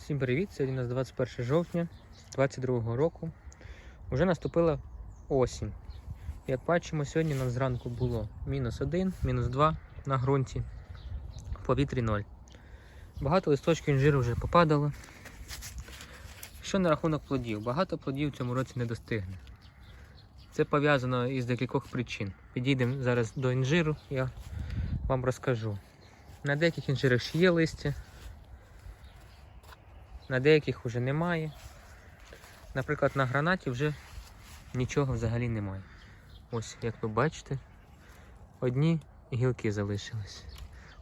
Всім привіт! Сьогодні у нас 21 жовтня 2022 року. Уже наступила осінь. Як бачимо, сьогодні у нас зранку було мінус 1, мінус 2 на ґрунті, в повітрі 0. Багато листочків інжиру вже попадало. Що на рахунок плодів? Багато плодів в цьому році не достигне. Це пов'язано із декількох причин. Підійдемо зараз до інжиру, я вам розкажу. На деяких інжирах ще є листя, на деяких вже немає. Наприклад, на гранаті вже нічого взагалі немає. Ось, як ви бачите, одні гілки залишились.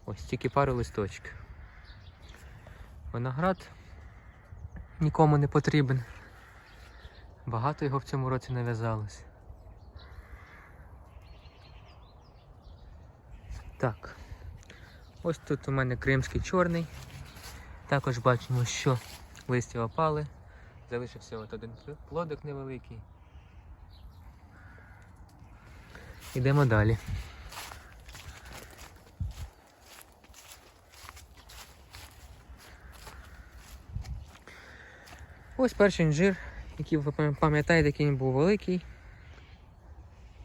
Ось тільки пару листочків. Виноград нікому не потрібен. Багато його в цьому році нав'язалось. Так. Ось тут у мене кримський чорний. Також бачимо, що листя опали. Залишився от один плодик невеликий. Йдемо далі. Ось перший інжир, який ви пам'ятаєте, який він був великий.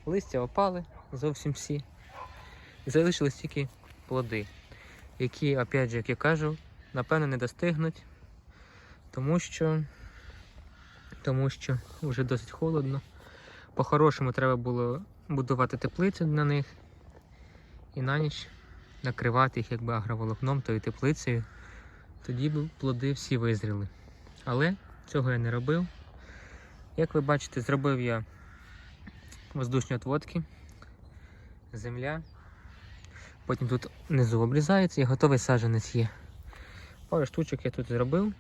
Листя опали зовсім всі. Залишились тільки плоди, які, опять же, як я кажу, напевно, не достигнуть, тому що, тому що вже досить холодно. По-хорошому треба було будувати теплицю на них і на ніч накривати їх якби агроволокном тою теплицею. Тоді б плоди всі визріли. Але цього я не робив. Як ви бачите, зробив я воздушні отводки, земля. Потім тут внизу обрізається і готовий саджанець є. Пару штучок я тут зробив.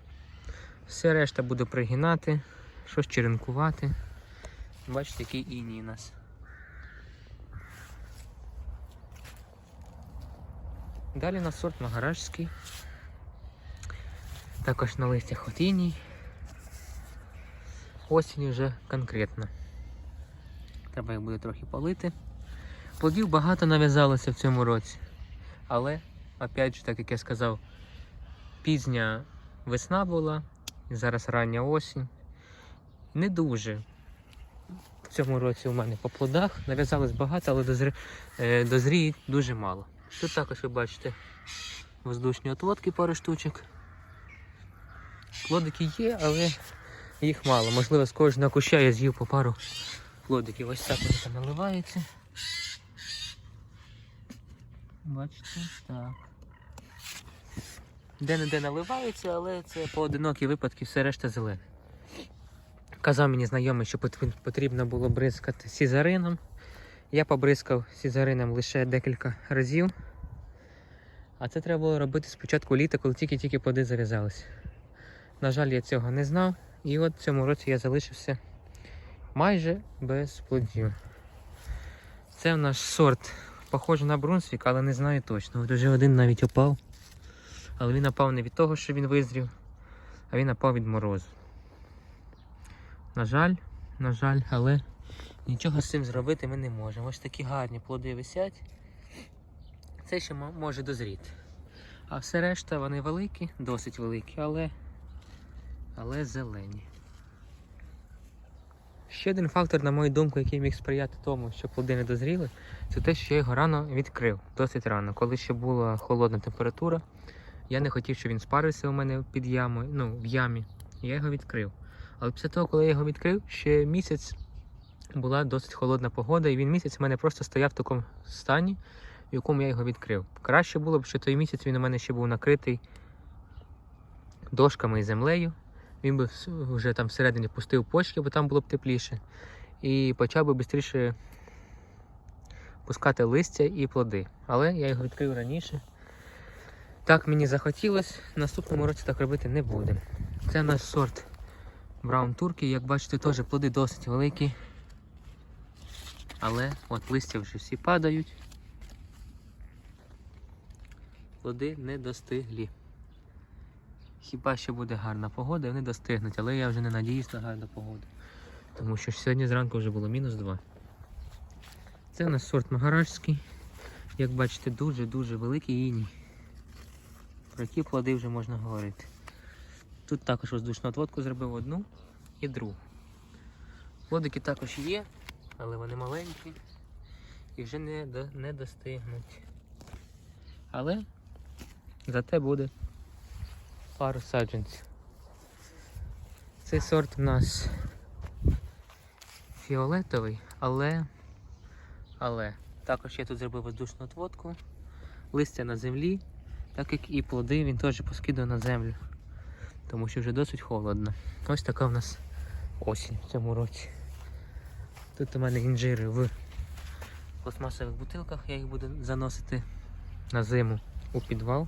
Все решта буду пригинати, щось черенкувати. Бачите, який іній у нас. Далі на сорт магаражський. Також на листях от іній. Осінь вже конкретно. Треба їх буде трохи полити. Плодів багато нав'язалося в цьому році. Але, опять же, так як я сказав, пізня весна була, зараз рання осінь. Не дуже в цьому році у мене по плодах нав'язалось багато, але дозрі... е, дозріють дуже мало. Тут також ви бачите воздушні отводки пару штучок. Плодики є, але їх мало. Можливо, з кожного куща я з'їв по пару плодиків. Ось так вони там наливаються. Бачите, так. Де-не-де наливаються, але це поодинокі випадки, все решта зелене. Казав мені знайомий, що потрібно було бризкати сізарином. Я побризкав сізарином лише декілька разів. А це треба було робити спочатку літа, коли тільки-тільки плоди зав'язалися. На жаль, я цього не знав, і от цьому році я залишився майже без плодів. Це в наш сорт похоже на Брунсвік, але не знаю точно. От уже один навіть опав. Але він опав не від того, що він визрів, а він опав від морозу. На жаль, на жаль, але нічого з цим зробити ми не можемо. Ось такі гарні плоди висять. Це ще може дозріти. А все решта вони великі, досить великі, але, але зелені. Ще один фактор, на мою думку, який міг сприяти тому, що плоди не дозріли, це те, що я його рано відкрив, досить рано. Коли ще була холодна температура, я не хотів, щоб він спарився у мене під ямою, ну, в ямі. Я його відкрив. Але після того, коли я його відкрив, ще місяць була досить холодна погода, і він місяць у мене просто стояв в такому стані, в якому я його відкрив. Краще було б, що той місяць він у мене ще був накритий дошками і землею. Він би вже там всередині пустив почки, бо там було б тепліше. І почав би швидше пускати листя і плоди. Але я його відкрив раніше. Так мені захотілося, наступному році так робити не будемо. Це наш сорт Браун Турки. Як бачите, теж плоди досить великі. Але от листя вже всі падають. Плоди не достиглі. Хіба що буде гарна погода, і вони достигнуть, але я вже не надіюсь на гарну погоду. Тому що сьогодні зранку вже було мінус 2. Це у нас сорт магаражський. Як бачите, дуже-дуже великий іній. Про які плоди вже можна говорити. Тут також воздушну отводку зробив одну і другу. Плодики також є, але вони маленькі і вже не, до, не достигнуть. Але зате буде пару саджанців. Цей сорт у нас фіолетовий, але, але також я тут зробив воздушну отводку, листя на землі, так як і плоди він теж поскидав на землю, тому що вже досить холодно. Ось така в нас осінь в цьому році. Тут у мене інжири в пластмасових бутилках, я їх буду заносити на зиму у підвал.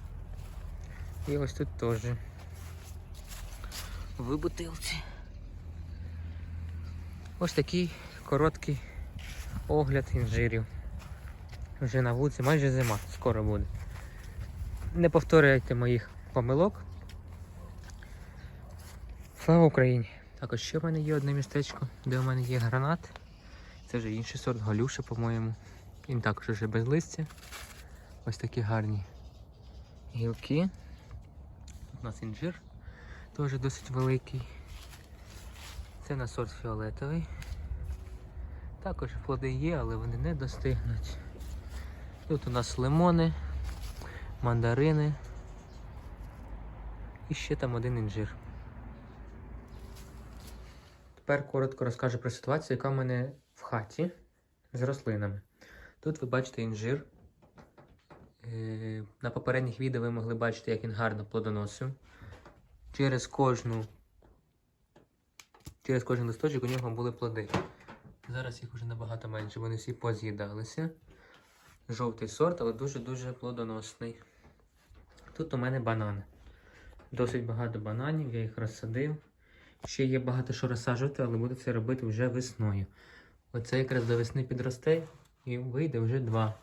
І ось тут теж в бутилці. Ось такий короткий огляд інжирів. Вже на вулиці майже зима, скоро буде. Не повторюйте моїх помилок. Слава Україні! Також ще в мене є одне містечко, де у мене є гранат. Це вже інший сорт Галюша, по-моєму. Він також вже без листя. Ось такі гарні гілки. Тут у нас інжир, теж досить великий. Це на сорт фіолетовий. Також плоди є, але вони не достигнуть. Тут у нас лимони, мандарини і ще там один інжир. Тепер коротко розкажу про ситуацію, яка в мене в хаті з рослинами. Тут ви бачите інжир. Е, На попередніх відео ви могли бачити, як він гарно плодоносив. Через кожну через кожен листочок у нього були плоди. Зараз їх вже набагато менше, вони всі поз'їдалися. Жовтий сорт, але дуже-дуже плодоносний. Тут у мене банани. Досить багато бананів, я їх розсадив. Ще є багато що розсаджувати, але буду це робити вже весною. Оце якраз до весни підросте і вийде вже два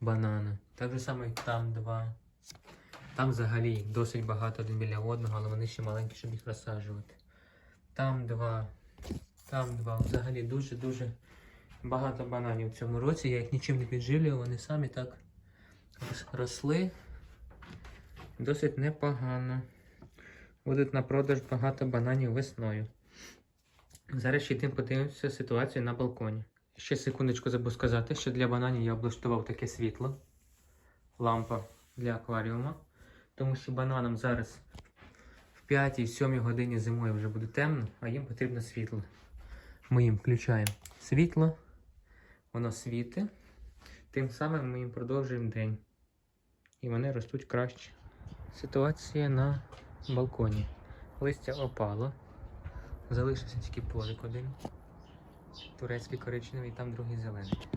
банани. Так же само і там два. Там взагалі досить багато один біля одного, але вони ще маленькі, щоб їх розсаджувати. Там два, там два. Взагалі дуже-дуже багато бананів в цьому році. Я їх нічим не підживлював, вони самі так росли. Досить непогано. Будуть на продаж багато бананів весною. Зараз ще йдемо подивимося ситуацію на балконі. Ще секундочку забув сказати, що для бананів я облаштував таке світло. Лампа для акваріума. Тому що бананам зараз в 5-7 годині зимою вже буде темно, а їм потрібно світло. Ми їм включаємо світло, воно світить. Тим самим ми їм продовжуємо день. І вони ростуть краще. Ситуація на балконі. Листя опало. Залишився тільки плодик один. Турецький коричневий, там другий зелений.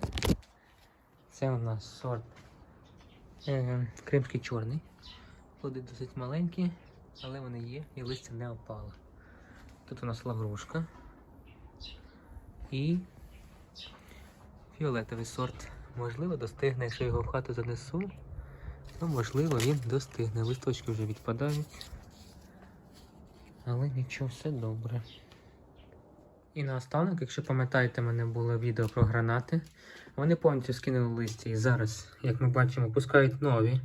Це у нас сорт е, кримський чорний. Плоди досить маленькі, але вони є і листя не опало. Тут у нас лаврушка і фіолетовий сорт. Можливо, достигне, якщо його в хату занесу, то можливо він достигне. Листочки вже відпадають. Але нічого, все добре. І наостанок, якщо пам'ятаєте, мене було відео про гранати. Вони повністю скинули листя і зараз, як ми бачимо, пускають нові.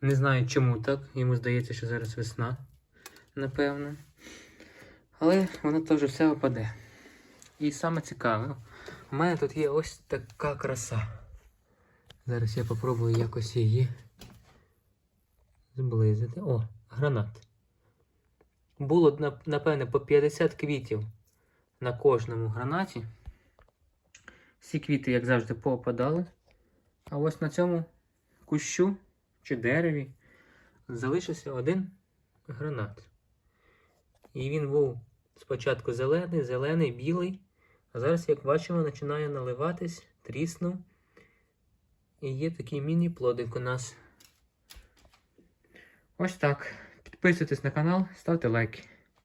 Не знаю чому так. Йому здається, що зараз весна, напевно. Але воно теж все опаде. І саме цікаве, у мене тут є ось така краса. Зараз я попробую якось її зблизити. О, гранат. Було, напевне, по 50 квітів на кожному гранаті. Всі квіти, як завжди, поопадали. А ось на цьому кущу чи дереві залишився один гранат. І він був спочатку зелений, зелений, білий. А зараз, як бачимо, починає наливатись, тріснув. І є такий міні-плодик у нас. Ось так. Підписуйтесь на канал, ставте лайки.